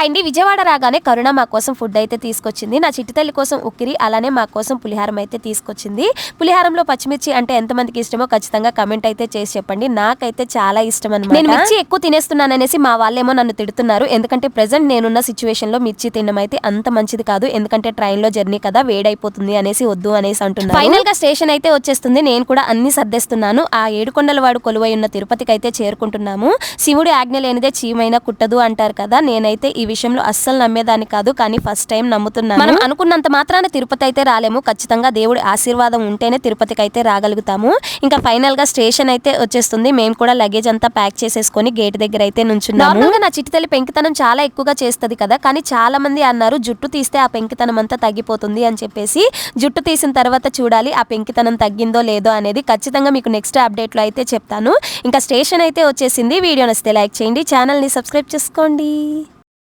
Hi అండి విజయవాడ రాగానే కరుణ మా కోసం ఫుడ్ అయితే తీసుకొచ్చింది. నా చిట్టి తల్లి కోసం ఉక్కిరి అలానే మా కోసం పులిహారం అయితే తీసుకొచ్చింది. పులిహారంలో పచ్చిమిర్చి అంటే ఎంతమందికి ఇష్టమో ఖచ్చితంగా కమెంట్ అయితే చేసి చెప్పండి. నాకైతే చాలా ఇష్టం అనమాట నేను మిర్చి ఎక్కువ తినేస్తున్నాను అనేసి మా వాళ్ళేమో నన్ను తిడుతున్నారు. ఎందుకంటే ప్రెసెంట్ నేనున్న సిచ్యువేషన్లో మిర్చి తినడం అయితే అంత మంచిది కాదు. ఎందుకంటే ట్రైన్లో జర్నీ కదా వేడైపోతుంది అనేసి వద్దు అనేసి అంటున్నారు. ఫైనల్గా స్టేషన్ అయితే వచ్చేస్తుంది. నేను కూడా అన్ని సర్దేస్తున్నాను. ఆ ఏడుకొండల వాడు కొలువై ఉన్న తిరుపతికి అయితే చేరుకుంటున్నాము. శివుడి ఆజ్ఞ లేనిదే చీమైనా కుట్టదు అంటారు కదా. నేనైతే ఈ విషయంలో అస్సలు నమ్మేదాన్ని కాదు కానీ ఫస్ట్ టైం నమ్ముతున్నాను. మనం అనుకున్నంత మాత్రాన తిరుపతి అయితే రాలేము. ఖచ్చితంగా దేవుడి ఆశీర్వాదం ఉంటేనే తిరుపతికి అయితే రాగలుగుతాము. ఇంకా ఫైనల్గా స్టేషన్ అయితే వచ్చేస్తుంది. మేము కూడా లగేజ్ అంతా ప్యాక్ చేసేసుకొని గేట్ దగ్గర అయితే నుంచున్నాము. నా చిటితల్లి పెంకితనం చాలా ఎక్కువగా చేస్తుంది కదా కానీ చాలా మంది అన్నారు జుట్టు తీస్తే ఆ పెంకితనం అంతా తగ్గిపోతుంది అని చెప్పేసి. జుట్టు తీసిన తర్వాత చూడాలి ఆ పెంకితనం తగ్గిందో లేదో అనేది ఖచ్చితంగా మీకు నెక్స్ట్ అప్డేట్లో అయితే చెప్తాను. ఇంకా స్టేషన్ అయితే వచ్చేసింది. వీడియో నచ్చితే లైక్ చేయండి. ఛానల్ని సబ్స్క్రైబ్ చేసుకోండి.